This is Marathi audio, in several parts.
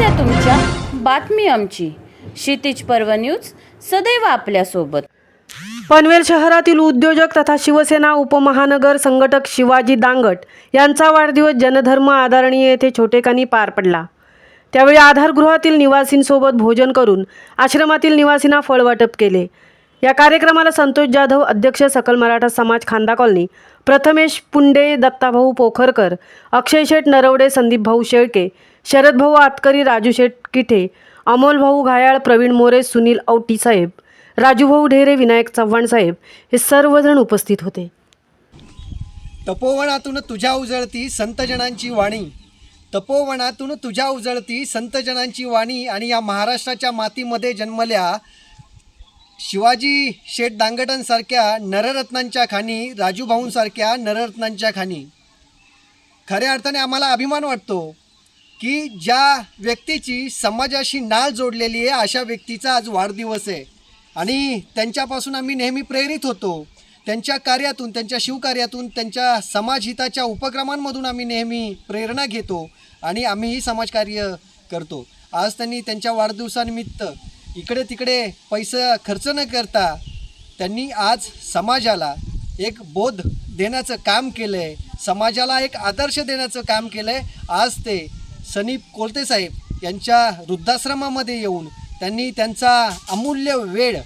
समस्या तुमच्या. बातमी आमची. क्षितिज पर्व न्यूज सदैव आपल्यासोबत. पनवेल शहरातील उद्योजक तथा शिवसेना उपमहानगर संघटक शिवाजी दांगट यांचा वाढदिवस जनधर्म आदरणीय येथे छोटेखानी पार पडला. त्यावेळी आधारगृहातील निवासींसोबत भोजन करून आश्रमातील निवासींना फळवाटप केले. या कार्यक्रमाला संतोष जाधव अध्यक्ष सकल मराठा समाज खांदा कॉलनी प्रथमेश पुंडे दत्ताभाऊ पोखरकर अक्षय शेठ नरवडे संदीप भाऊ शेळके शरदभाऊ आतकरी राजू शेठ किठे अमोल भाऊ घायाळ प्रवीण मोरे सुनील औटी साहेब राजूभाऊ ढेरे विनायक चव्हाण साहेब हे सर्वजण उपस्थित होते. तपोवनातून तुझ्या उजळती संतजनांची वाणी. तपोवनातून तुझ्या उजळती संतजनांची वाणी आणि या महाराष्ट्राच्या मातीमध्ये जन्मल्या शिवाजी शेठ दांगटांसारख्या नररत्नांच्या खाणी राजूभाऊंसारख्या नररत्नांच्या खाणी. खऱ्या अर्थाने आम्हाला अभिमान वाटतो की ज्या व्यक्तीची समाजाशी नाळ जोडलेली आहे अशा व्यक्तीचा आज वाढदिवस आहे. आणि त्यांच्यापासून आम्ही नेहमी प्रेरित होतो. त्यांच्या कार्यातून त्यांच्या शिवकार्यातून त्यांच्या समाजहिताच्या उपक्रमांमधून आम्ही नेहमी प्रेरणा घेतो आणि आम्हीही समाजकार्य करतो. आज त्यांनी त्यांच्या वाढदिवसानिमित्त इकडे तिकडे पैसा खर्च न करता त्यांनी आज समाजाला एक बोध देण्याचं काम केलं आहे समाजाला एक आदर्श देण्याचं काम केलं आहे आज ते सनीप कोलते साहेब यांच्या वृद्धाश्रमामध्ये येऊन त्यांनी त्यांचा अमूल्य वेळ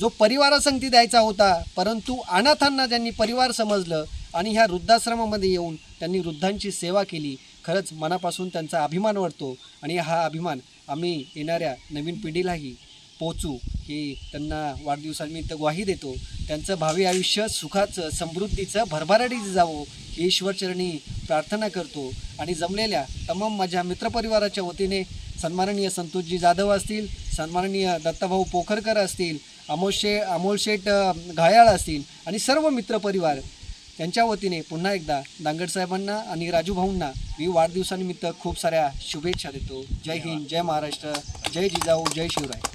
जो परिवारासंगती द्यायचा होता परंतु अनाथांना त्यांनी परिवार समजलं आणि ह्या वृद्धाश्रमामध्ये येऊन त्यांनी वृद्धांची सेवा केली खरंच मनापासून त्यांचा अभिमान वाटतो आणि हा अभिमान आम्ही येणाऱ्या नवीन पिढीलाही पोचू ही त्यांना वाढदिवसानिमित्त ग्वाही देतो. त्यांचं भावी आयुष्य सुखाचं समृद्धीचं भरभराटीचं जावं ही ईश्वरचरणी प्रार्थना करतो. आणि जमलेल्या तमाम माझ्या मित्रपरिवाराच्या वतीने सन्माननीय संतोषजी जाधव असतील सन्माननीय दत्ताभाऊ पोखरकर असतील अमोल शे अमोल शेठ घायाळ असतील आणि सर्व मित्रपरिवार त्यांच्या वतीने पुन्हा एकदा दांगड साहेबांना आणि राजू भाऊंना मी वाढदिवसानिमित्त खूप साऱ्या शुभेच्छा देतो. जय हिंद जय महाराष्ट्र जय जिजाऊ जय शिवराय.